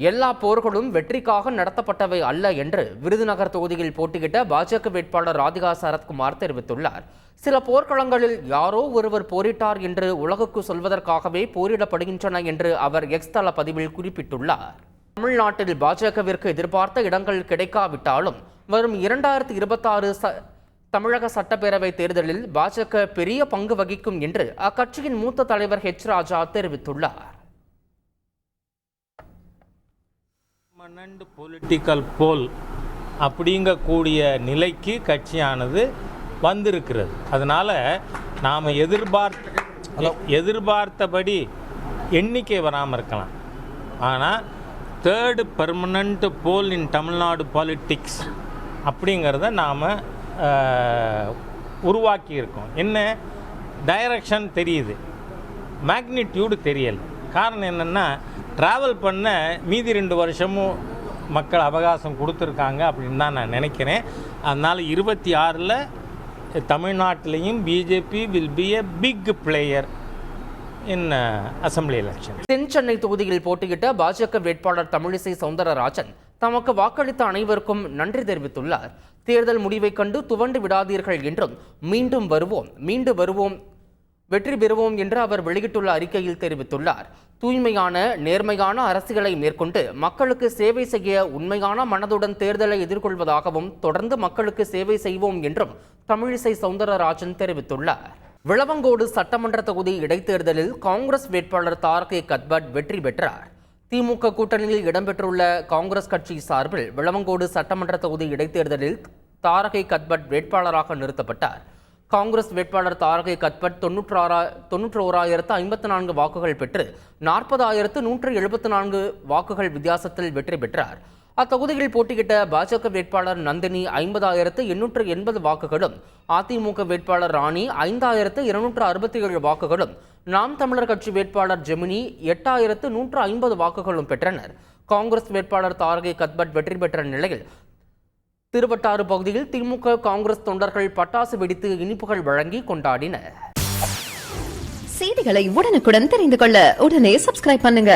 எல்லா போர்களும் வெற்றிக்காக நடத்தப்பட்டவை அல்ல என்று விருதுநகர் தொகுதியில் போட்டியிட்ட பாஜக வேட்பாளர் ராதிகா சரத்குமார் தெரிவித்துள்ளார். சில போர்க்களங்களில் யாரோ ஒருவர் போரிட்டார் என்று உலகுக்கு சொல்வதற்காகவே போரிடப்படுகின்றன என்று அவர் எக்ஸ் தள பதிவில் குறிப்பிட்டுள்ளார். தமிழ்நாட்டில் பாஜகவிற்கு எதிர்பார்த்த இடங்கள் கிடைக்காவிட்டாலும் வரும் இரண்டாயிரத்தி இருபத்தாறு ச தமிழக சட்டப்பேரவை தேர்தலில் பாஜக பெரிய பங்கு வகிக்கும் என்று அக்கட்சியின் மூத்த தலைவர் ஹெச் ராஜா தெரிவித்துள்ளார். பர்மனண்ட் பொலிட்டிக்கல் போல் அப்படிங்கக்கூடிய நிலைக்கு கட்சியானது வந்திருக்கிறது. அதனால் நாம் எதிர்பார்த்த எதிர்பார்த்தபடி எண்ணிக்கை வராமல் இருக்கலாம். ஆனால் third permanent pole in Tamil Nadu politics அப்படிங்கிறத நாம் உருவாக்கியிருக்கோம் என்ன? டைரக்ஷன் தெரியுது. மேக்னிடியூடு தெரியல. காரணம் என்னென்னா ட்ராவல் பண்ண மீதி ரெண்டு வருஷமும் மக்கள் அவகாசம் கொடுத்துருக்காங்க அப்படின்னு தான் நான் நினைக்கிறேன். அதனால் இருபத்தி ஆறில் தமிழ்நாட்டிலையும் BJP will be a big player in assembly election தென் சென்னை தொகுதியில் போட்டியிட்ட பாஜக வேட்பாளர் தமிழிசை சவுந்தரராஜன் தமக்கு வாக்களித்த அனைவருக்கும் நன்றி தெரிவித்துள்ளார். தேர்தல் முடிவைக் கண்டு துவண்டு விடாதீர்கள் என்றும் மீண்டும் வருவோம் மீண்டு வருவோம் வெற்றி பெறுவோம் என்று அவர் வெளியிட்டுள்ள அறிக்கையில் தெரிவித்துள்ளார். தூய்மையான நேர்மையான அரசுகளை மேற்கொண்டு மக்களுக்கு சேவை செய்ய உண்மையான மனதுடன் தேர்தலை எதிர்கொள்வதாகவும் தொடர்ந்து மக்களுக்கு சேவை செய்வோம் என்றும் தமிழிசை சவுந்தரராஜன் தெரிவித்துள்ளார். விளவங்கோடு சட்டமன்ற தொகுதி இடைத்தேர்தலில் காங்கிரஸ் வேட்பாளர் தாரகே கத்பட் வெற்றி பெற்றார். திமுக கூட்டணியில் இடம்பெற்றுள்ள காங்கிரஸ் கட்சி சார்பில் விளவங்கோடு சட்டமன்ற தொகுதி இடைத்தேர்தலில் தாரகை கத்பட் வேட்பாளராக நிறுத்தப்பட்டார். காங்கிரஸ் வேட்பாளர் தாரகை கத்பட் தொன்னூற்றாறா தொன்னூற்றி ஓராயிரத்து ஐம்பத்தி நான்கு வாக்குகள் பெற்று நாற்பதாயிரத்து நூற்று எழுபத்தி நான்கு வாக்குகள் வித்தியாசத்தில் வெற்றி பெற்றார். அத்தொகுதியில் போட்டியிட்ட பாஜக வேட்பாளர் நந்தினி ஐம்பதாயிரத்து எண்ணூற்று எண்பது வாக்குகளும் அதிமுக வேட்பாளர் ராணி ஐந்தாயிரத்து இருநூற்று அறுபத்தி ஏழு வாக்குகளும் நாம் தமிழர் கட்சி வேட்பாளர் ஜெமினி எட்டாயிரத்து நூற்று ஐம்பது வாக்குகளும் பெற்றனர். காங்கிரஸ் வேட்பாளர் தாரகை கத்பட் வெற்றி பெற்ற நிலையில் திருவட்டாறு பகுதியில் திமுக காங்கிரஸ் தொண்டர்கள் பட்டாசு வெடித்து இனிப்புகள் வழங்கி கொண்டாடினர். செய்திகளை உடனுக்குடன் தெரிந்து கொள்ள உடனே சப்ஸ்கிரைப் பண்ணுங்க.